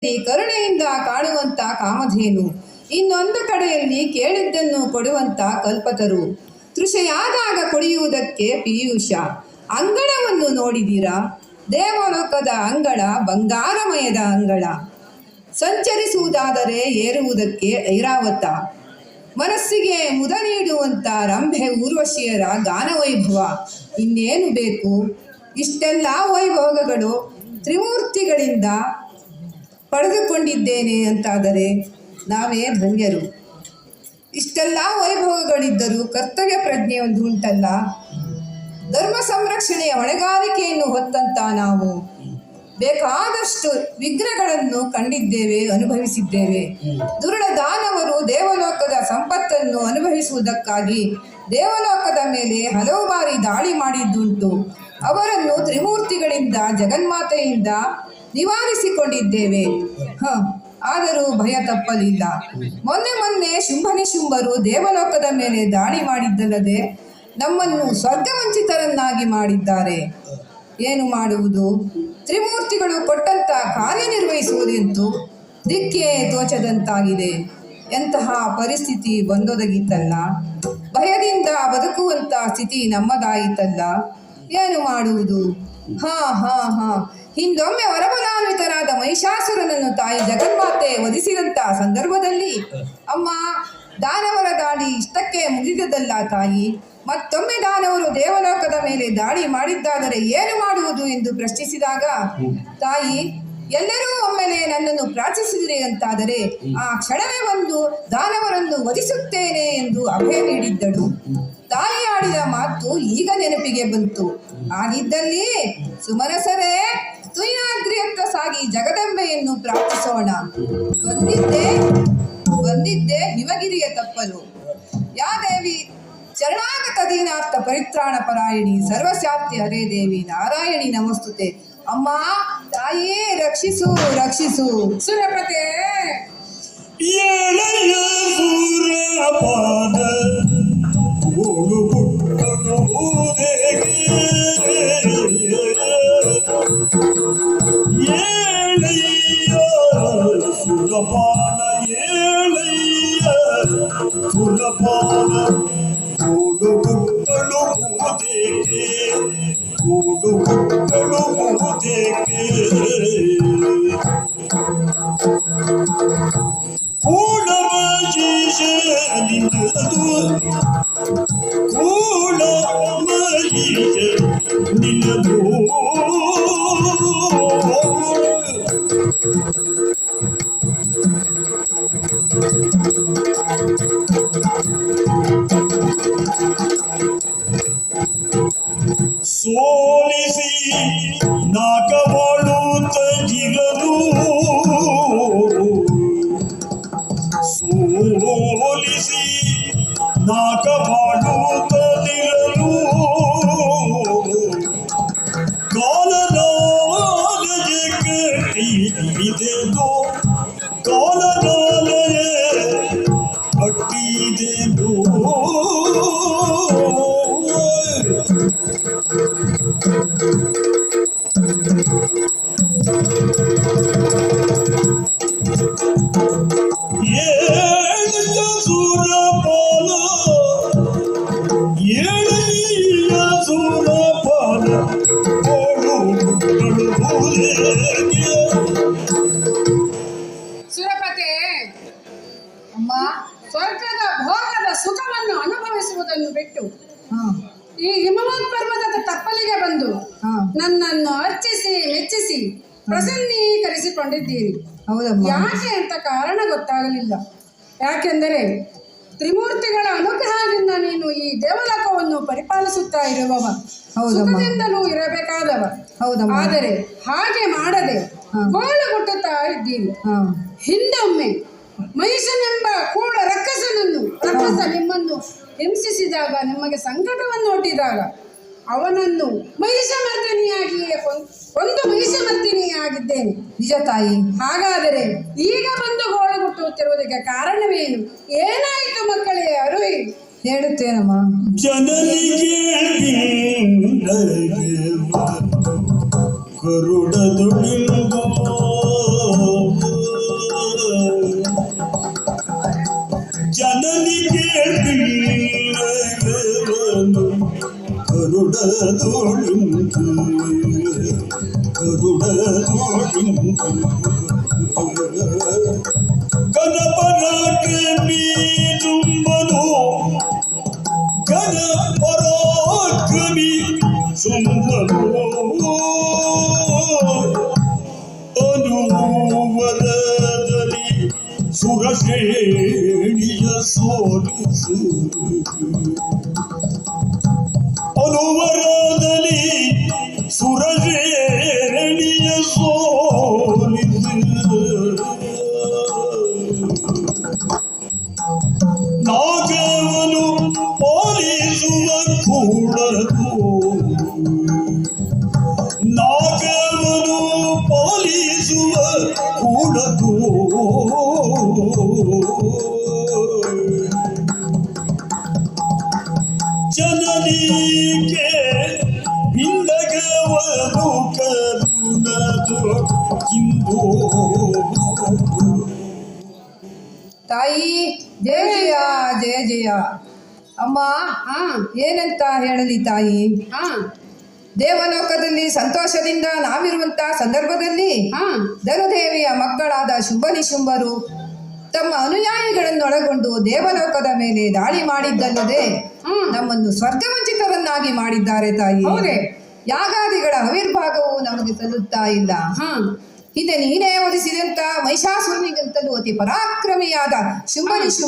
ಕರುಣೆಯಿಂದ ಕಾಣುವಂತ ಕಾಮಧೇನು. ಇನ್ನೊಂದು ಕಡೆಯಲ್ಲಿ ಕೇಳಿದ್ದನ್ನು ಕೊಡುವಂತ ಕಲ್ಪತರು. ತೃಷೆಯಾದಾಗ ಕುಡಿಯುವುದಕ್ಕೆ ಪಿಯೂಷ. ಅಂಗಳವನ್ನು ನೋಡಿದೀರಾ? ದೇವಲೋಕದ ಅಂಗಳ, ಬಂಗಾರಮಯದ ಅಂಗಳ. ಸಂಚರಿಸುವುದಾದರೆ ಏರುವುದಕ್ಕೆ ಐರಾವತ. ಮನಸ್ಸಿಗೆ ಮುದ ನೀಡುವಂತ ರಂಭೆ ಊರ್ವಶಿಯರ ಗಾನವೈಭವ ಇನ್ನೇನು ಬೇಕು? ಇಷ್ಟೆಲ್ಲ ವೈಭೋಗಗಳು ತ್ರಿಮೂರ್ತಿಗಳಿಂದ ಪಡೆದುಕೊಂಡಿದ್ದೇನೆ ಅಂತಾದರೆ ನಾವೇ ಧನ್ಯರು ಇಷ್ಟೆಲ್ಲ ವೈಭವಗಳಿದ್ದರೂ ಕರ್ತವ್ಯ ಪ್ರಜ್ಞೆ ಒಂದು ಉಂಟಲ್ಲ. ಧರ್ಮ ಸಂರಕ್ಷಣೆಯ ಹೊಣೆಗಾರಿಕೆಯನ್ನು ಹೊತ್ತಂತ ನಾವು ಬೇಕಾದಷ್ಟು ವಿಘ್ನಗಳನ್ನು ಕಂಡಿದ್ದೇವೆ, ಅನುಭವಿಸಿದ್ದೇವೆ. ದುರುಳ ದಾನವರು ದೇವಲೋಕದ ಸಂಪತ್ತನ್ನು ಅನುಭವಿಸುವುದಕ್ಕಾಗಿ ದೇವಲೋಕದ ಮೇಲೆ ಹಲವು ಬಾರಿ ದಾಳಿ ಮಾಡಿದ್ದುಂಟು. ಅವರನ್ನು ತ್ರಿಮೂರ್ತಿಗಳಿಂದ, ಜಗನ್ಮಾತೆಯಿಂದ ನಿವಾರಿಸಿಕೊಂಡಿದ್ದೇವೆ. ಹ, ಆದರೂ ಭಯ ತಪ್ಪಲಿಲ್ಲ. ಮೊನ್ನೆ ಮೊನ್ನೆ ಶುಂಭನಿಶುಂಭರು ದೇವಲೋಕದ ಮೇಲೆ ದಾಳಿ ಮಾಡಿದ್ದಲ್ಲದೆ ನಮ್ಮನ್ನು ಸ್ವರ್ಗವಂಚಿತರನ್ನಾಗಿ ಮಾಡಿದ್ದಾರೆ. ಏನು ಮಾಡುವುದು? ತ್ರಿಮೂರ್ತಿಗಳು ಕೊಟ್ಟಂತ ಕಾರ್ಯನಿರ್ವಹಿಸುವುದೆಂತೂ ದಿಕ್ಕೇ ತೋಚದಂತಾಗಿದೆ. ಎಂತಹ ಪರಿಸ್ಥಿತಿ ಬಂದೊದಗಿತಲ್ಲ. ಭಯದಿಂದ ಬದುಕುವಂತ ಸ್ಥಿತಿ ನಮ್ಮದಾಯಿತಲ್ಲ. ಏನು ಮಾಡುವುದು? ಹಾ ಹಾ ಹಾ. ಹಿಂದೊಮ್ಮೆ ವರಬಲಾನ್ವಿತರಾದ ಮಹಿಷಾಸುರನನ್ನು ತಾಯಿ ಜಗನ್ಮಾತೆ ವಧಿಸಿದಂತ ಸಂದರ್ಭದಲ್ಲಿ ಅಮ್ಮ, ದಾನವರ ದಾಳಿ ಇಷ್ಟಕ್ಕೆ ಮುಗಿದದಲ್ಲ ತಾಯಿ. ಮತ್ತೊಮ್ಮೆ ದಾನವರು ದೇವಲೋಕದ ಮೇಲೆ ದಾಳಿ ಮಾಡಿದ್ದಾದರೆ ಏನು ಮಾಡುವುದು ಎಂದು ಪ್ರಶ್ನಿಸಿದಾಗ, ತಾಯಿ, ಎಲ್ಲರೂ ಒಮ್ಮೆಲೆ ನನ್ನನ್ನು ಪ್ರಾರ್ಥಿಸಿದಿರಿ ಅಂತಾದರೆ ಆ ಕ್ಷಣವೇ ಬಂದು ದಾನವರನ್ನು ವಧಿಸುತ್ತೇನೆ ಎಂದು ಅಭಯ ನೀಡಿದ್ದಳು. ತಾಯಿ ಆಡಿದ ಮಾತು ಈಗ ನೆನಪಿಗೆ ಬಂತು. ಆಗಿದ್ದಲ್ಲಿ ಸುಮನಸರೇ ತುಯ್ನಾದ್ರಿಯತ್ತ ಸಾಗಿ ಜಗದಂಬೆಯನ್ನು ಪ್ರಾರ್ಥಿಸೋಣ. ಬಂದಿದ್ದೆ ಬಂದಿದ್ದೆ ಹಿಮಗಿರಿಯ ತಪ್ಪಲು. ಯಾ ದೇವಿ, ಶರಣಾಗತ ದೀನಾರ್ಥ ಪರಿತ್ರಾಣ ಪರಾಯಣಿ ಸರ್ವಶಾಪ್ತಿ ಹರೇ ದೇವಿ, ನಾರಾಯಣಿ ನಮಸ್ತುತೆ. ಅಮ್ಮ, ತಾಯೇ ರಕ್ಷಿಸು ರಕ್ಷಿಸು. ಸುರಪತೆ. pour la bonne, pour le goût de l'eau pour le goût de l'eau pour la magie, j'ai l'île. Pour la magie, j'ai l'île. சோழிசை நாகவோள் ಸುರಪತೆ ಅಮ್ಮ ಸ್ವರ್ಗದ ಭೋಗದ ಸುಖವನ್ನು ಅನುಭವಿಸುವುದನ್ನು ಬಿಟ್ಟು ಈ ಹಿಮವತ್ ಪರ್ವತದ ತಪ್ಪಲಿಗೆ ಬಂದು ನನ್ನನ್ನು ಅರ್ಚಿಸಿ ಮೆಚ್ಚಿಸಿ ಪ್ರಸನ್ನೀಕರಿಸಿಕೊಂಡಿದ್ದೀರಿ. ಯಾಕೆ ಅಂತ ಕಾರಣ ಗೊತ್ತಾಗಲಿಲ್ಲ. ಯಾಕೆಂದರೆ ತ್ರಿಮೂರ್ತಿಗಳ ಅನುಗ್ರಹದಿಂದ ನೀನು ಈ ದೇವಲೋಕವನ್ನು ಪರಿಪಾಲಿಸುತ್ತಾ ಇರುವವ. ಸುಖದಿಂದಲೂ ಇರಬೇಕಾದವ. ಆದರೆ ಹಾಗೆ ಮಾಡದೆ ಗೋಳು ಗುಟ್ಟುತ್ತಾ ಇದ್ದೀರಿ. ಹಿಂದೊಮ್ಮೆ ಮಹಿಷನೆಂಬ ಕೂಡ ರಕ್ಕಸನನ್ನು, ರಕ್ಕಸ ನಿಮ್ಮನ್ನು ಹಿಂಸಿಸಿದಾಗ, ನಿಮಗೆ ಸಂಕಟವನ್ನು ಒಡ್ಡಿದಾಗ ಅವನನ್ನು ಮಹಿಷಮರ್ದಿನಿಯಾಗಿಯೇ ಒಂದು ಮಹಿಷಮರ್ದಿನಿಯಾಗಿದ್ದೇನೆ. ನಿಜ ತಾಯಿ, ಹಾಗಾದರೆ ಈಗ ಬಂದು ಗೋಳುಗುಟ್ಟುತ್ತಿರುವುದಕ್ಕೆ ಕಾರಣವೇನು? ಏನಾಯಿತು ಮಕ್ಕಳೇ ಯಾರು ಹೇಳುತ್ತೇನಮ್ಮ. ಜನನಿಗೆ കരുടതോഴും കരുടതോഴും കനപനാട്ട് നീടുമ്പതോ കനപരാക്രമി സുന്ദരോ അനുവരദലി സുരശേണിയ സോനിസ് ಸೋಲಿಸು ಅನುವರದಲ್ಲಿ ಸುರಶ್ರೇಣಿಯ ಸೋಲಿಸು ನಾಗವನು ಪಾಲಿಸುವ ಕೂಡದು ನಾಗವನು ಪಾಲಿಸುವ ಕೂಡದು ತಾಯಿ, ಜಯ ಜಯ ಜಯ ಜಯ ಅಮ್ಮ, ಹಾ, ಏನಂತ ಹೇಳಲಿ ತಾಯಿ ಹಾ ದೇವಲೋಕದಲ್ಲಿ ಸಂತೋಷದಿಂದ ನಾವಿರುವಂತ ಸಂದರ್ಭದಲ್ಲಿ, ಹಾ, ಧನುದೇವಿಯ ಮಕ್ಕಳಾದ ಶುಂಭ ನಿಶುಂಭರು ತಮ್ಮ ಅನುಯಾಯಿಗಳನ್ನೊಳಗೊಂಡು ದೇವಲೋಕದ ಮೇಲೆ ದಾಳಿ ಮಾಡಿದ್ದಲ್ಲದೆ. ನಮ್ಮನ್ನು ಸ್ವರ್ಗವಂಚಿತರನ್ನಾಗಿ ಮಾಡಿದ್ದಾರೆ ತಾಯಿ? ಯಾಗಾದಿಗಳ ಆವಿರ್ಭಾಗವು ನಮಗೆ ಸಲ್ಲುತ್ತಾ ಇಲ್ಲ. ಹಾ ಹಿಂದೆ ನೀನೇ ಒದಿಸಿದಂತ ಮಹಿಷಾಸುರನಿಗಿಂತಲೂ ಅತಿ ಪರಾಕ್ರಮಿಯಾದ ಶುಂಭ ನಿಶುಂಭ